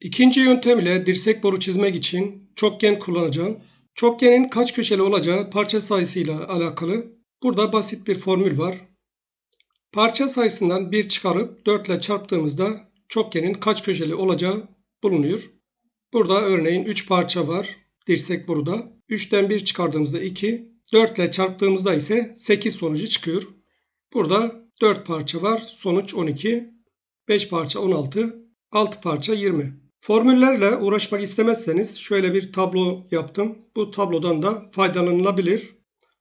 İkinci yöntem ile dirsek boru çizmek için çokgen kullanacağım. Çokgenin kaç köşeli olacağı parça sayısıyla alakalı. Burada basit bir formül var. Parça sayısından 1 çıkarıp 4 ile çarptığımızda çokgenin kaç köşeli olacağı bulunuyor. Burada örneğin 3 parça var dirsek boruda. 3'ten 1 çıkardığımızda 2, 4 ile çarptığımızda ise 8 sonucu çıkıyor. Burada 4 parça var. Sonuç 12. 5 parça 16. 6 parça 20. Formüllerle uğraşmak istemezseniz şöyle bir tablo yaptım. Bu tablodan da faydalanılabilir.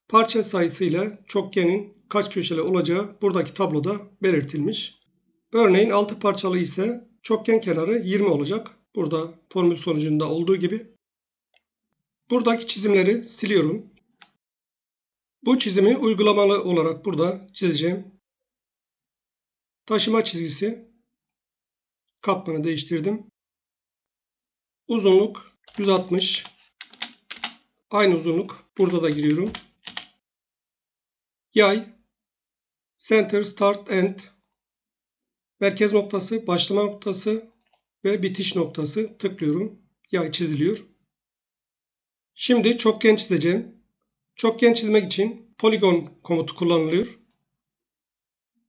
Parça sayısıyla çokgenin kaç köşeli olacağı buradaki tabloda belirtilmiş. Örneğin 6 parçalı ise çokgen kenarı 20 olacak. Burada formül sonucunda olduğu gibi. Buradaki çizimleri siliyorum. Bu çizimi uygulamalı olarak burada çizeceğim. Taşıma çizgisi. Katmanı değiştirdim. Uzunluk 160. Aynı uzunluk. Burada da giriyorum. Yay. Center, Start, End. Merkez noktası, başlama noktası ve bitiş noktası. Tıklıyorum. Yay çiziliyor. Şimdi çokgen çizeceğim. Çokgen çizmek için poligon komutu kullanılıyor.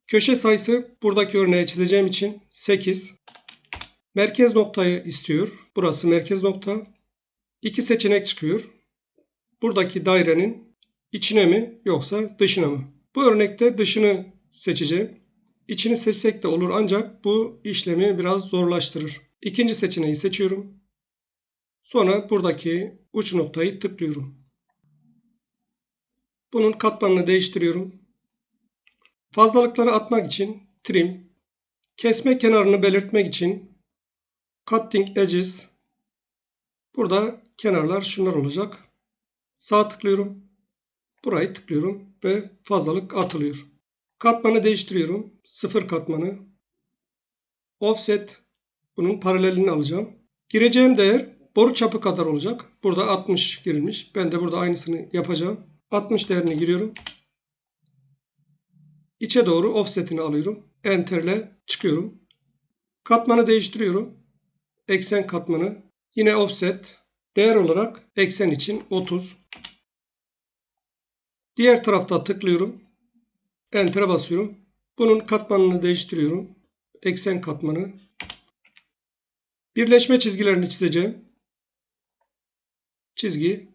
Köşe sayısı buradaki örneği çizeceğim için 8. Merkez noktayı istiyor. Burası merkez nokta. İki seçenek çıkıyor. Buradaki dairenin içine mi yoksa dışına mı? Bu örnekte dışını seçeceğim. İçini seçsek de olur ancak bu işlemi biraz zorlaştırır. İkinci seçeneği seçiyorum. Sonra buradaki uç noktayı tıklıyorum. Bunun katmanını değiştiriyorum. Fazlalıkları atmak için trim, kesme kenarını belirtmek için cutting edges. Burada kenarlar şunlar olacak. Sağ tıklıyorum. Burayı tıklıyorum ve fazlalık atılıyor. Katmanı değiştiriyorum. Sıfır katmanı. Offset. Bunun paralelini alacağım. Gireceğim değer boru çapı kadar olacak. Burada 60 girilmiş. Ben de burada aynısını yapacağım. 60 değerini giriyorum. İçe doğru offsetini alıyorum. Enter ile çıkıyorum. Katmanı değiştiriyorum. Eksen katmanı. Yine offset. Değer olarak eksen için 30. Diğer tarafta tıklıyorum. Enter'e basıyorum. Bunun katmanını değiştiriyorum. Eksen katmanı. Birleşme çizgilerini çizeceğim. Çizgi.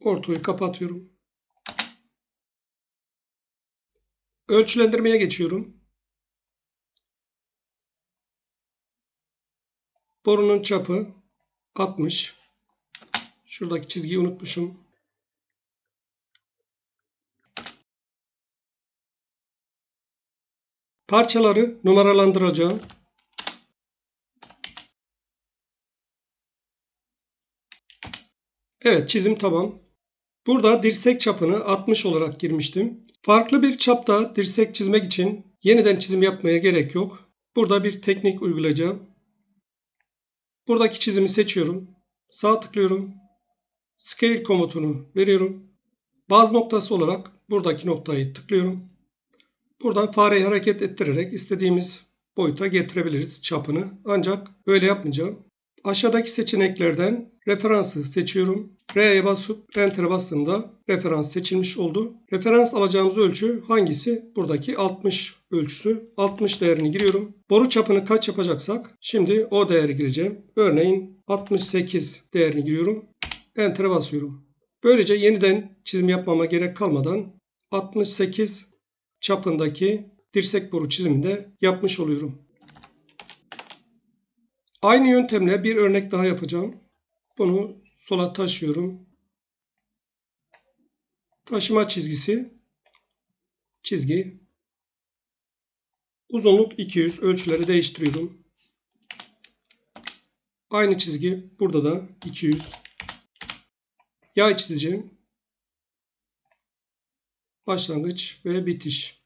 Ortayı kapatıyorum. Ölçülendirmeye geçiyorum. Borunun çapı 60. Şuradaki çizgiyi unutmuşum. Parçaları numaralandıracağım. Evet çizim tamam. Burada dirsek çapını 60 olarak girmiştim. Farklı bir çapta dirsek çizmek için yeniden çizim yapmaya gerek yok. Burada bir teknik uygulayacağım. Buradaki çizimi seçiyorum. Sağ tıklıyorum. Scale komutunu veriyorum. Baz noktası olarak buradaki noktayı tıklıyorum. Buradan fareyi hareket ettirerek istediğimiz boyuta getirebiliriz çapını. Ancak öyle yapmayacağım. Aşağıdaki seçeneklerden referansı seçiyorum. R'ye basıp Enter'e bastığımda referans seçilmiş oldu. Referans alacağımız ölçü hangisi? Buradaki 60 ölçüsü. 60 değerini giriyorum. Boru çapını kaç yapacaksak şimdi o değeri gireceğim. Örneğin 68 değerini giriyorum. Enter'e basıyorum. Böylece yeniden çizim yapmama gerek kalmadan 68 çapındaki dirsek boru çiziminde yapmış oluyorum. Aynı yöntemle bir örnek daha yapacağım. Bunu sola taşıyorum. Taşıma çizgisi çizgi uzunluk 200 ölçüleri değiştiriyorum. Aynı çizgi burada da 200 yay çizeceğim. Başlangıç ve bitiş.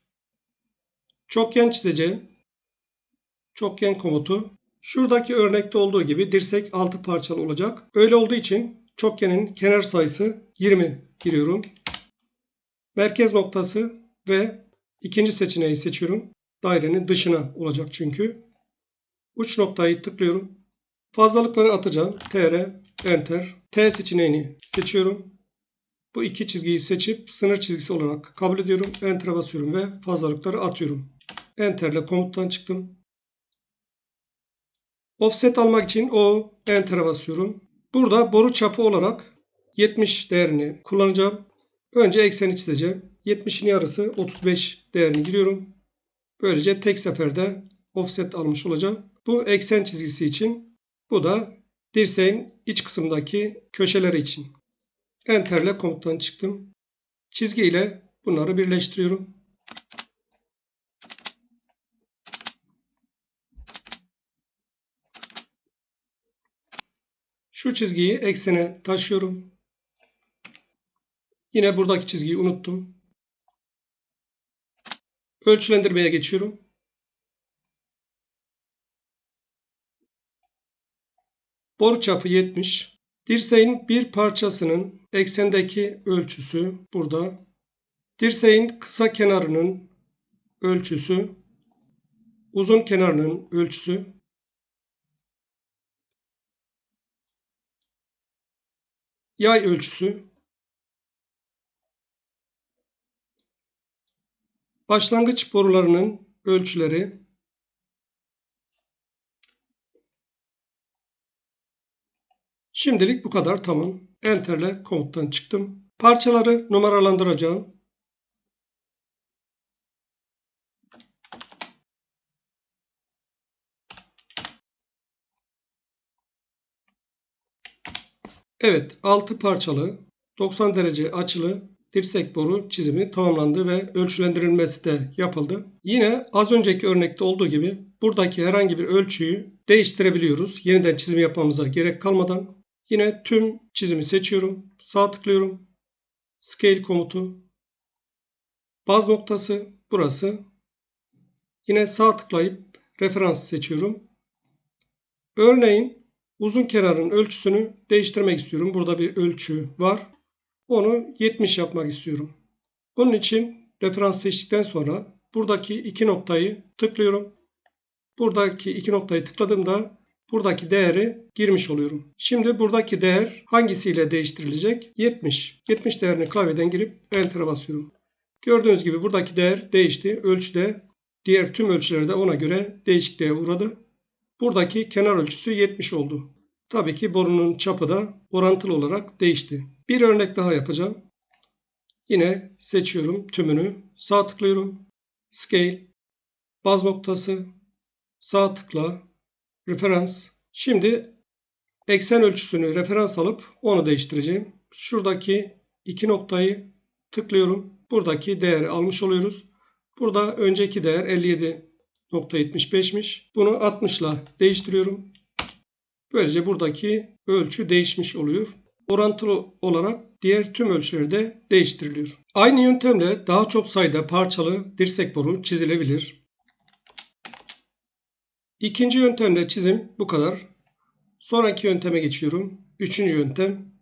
Çokgen çizeceğim. Çokgen komutu Şuradaki örnekte olduğu gibi dirsek 6 parçalı olacak. Öyle olduğu için çokgenin kenar sayısı 20 giriyorum. Merkez noktası ve ikinci seçeneği seçiyorum. Dairenin dışına olacak çünkü. Uç noktayı tıklıyorum. Fazlalıkları atacağım. TR, Enter. T seçeneğini seçiyorum. Bu iki çizgiyi seçip sınır çizgisi olarak kabul ediyorum. Enter'a basıyorum ve fazlalıkları atıyorum. Enter ile komuttan çıktım. Offset almak için o Enter'a basıyorum. Burada boru çapı olarak 70 değerini kullanacağım. Önce ekseni çizeceğim. 70'in yarısı 35 değerini giriyorum. Böylece tek seferde offset almış olacağım. Bu eksen çizgisi için. Bu da dirseğin iç kısımdaki köşeleri için. Enter ile komuttan çıktım. Çizgi ile bunları birleştiriyorum. Şu çizgiyi eksene taşıyorum. Yine buradaki çizgiyi unuttum. Ölçülendirmeye geçiyorum. Boru çapı 70. Dirseğin bir parçasının eksendeki ölçüsü burada. Dirseğin kısa kenarının ölçüsü, uzun kenarının ölçüsü. Yay ölçüsü. Başlangıç borularının ölçüleri. Şimdilik bu kadar tamam. Enter ile komuttan çıktım. Parçaları numaralandıracağım. Evet, 6 parçalı, 90 derece açılı dirsek boru çizimi tamamlandı ve ölçülendirilmesi de yapıldı. Yine az önceki örnekte olduğu gibi buradaki herhangi bir ölçüyü değiştirebiliyoruz. Yeniden çizim yapmamıza gerek kalmadan. Yine tüm çizimi seçiyorum. Sağ tıklıyorum. Scale komutu. Baz noktası burası. Yine sağ tıklayıp referans seçiyorum. Örneğin uzun kenarın ölçüsünü değiştirmek istiyorum. Burada bir ölçü var. Onu 70 yapmak istiyorum. Bunun için referans seçtikten sonra buradaki iki noktayı tıklıyorum. Buradaki iki noktayı tıkladığımda buradaki değeri girmiş oluyorum. Şimdi buradaki değer hangisiyle değiştirilecek? 70. 70 değerini klavyeden girip Enter'a basıyorum. Gördüğünüz gibi buradaki değer değişti. Ölçü de diğer tüm ölçülerde ona göre değişikliğe uğradı. Buradaki kenar ölçüsü 70 oldu. Tabii ki borunun çapı da orantılı olarak değişti. Bir örnek daha yapacağım. Yine seçiyorum tümünü. Sağ tıklıyorum. Scale. Baz noktası. Sağ tıkla. Referans. Şimdi eksen ölçüsünü referans alıp onu değiştireceğim. Şuradaki iki noktayı tıklıyorum. Buradaki değeri almış oluyoruz. Burada önceki değer 57.75'miş. Bunu 60 ile değiştiriyorum. Böylece buradaki ölçü değişmiş oluyor. Orantılı olarak diğer tüm ölçüleri de değiştiriliyor. Aynı yöntemle daha çok sayıda parçalı dirsek boru çizilebilir. İkinci yöntemle çizim bu kadar. Sonraki yönteme geçiyorum. Üçüncü yöntem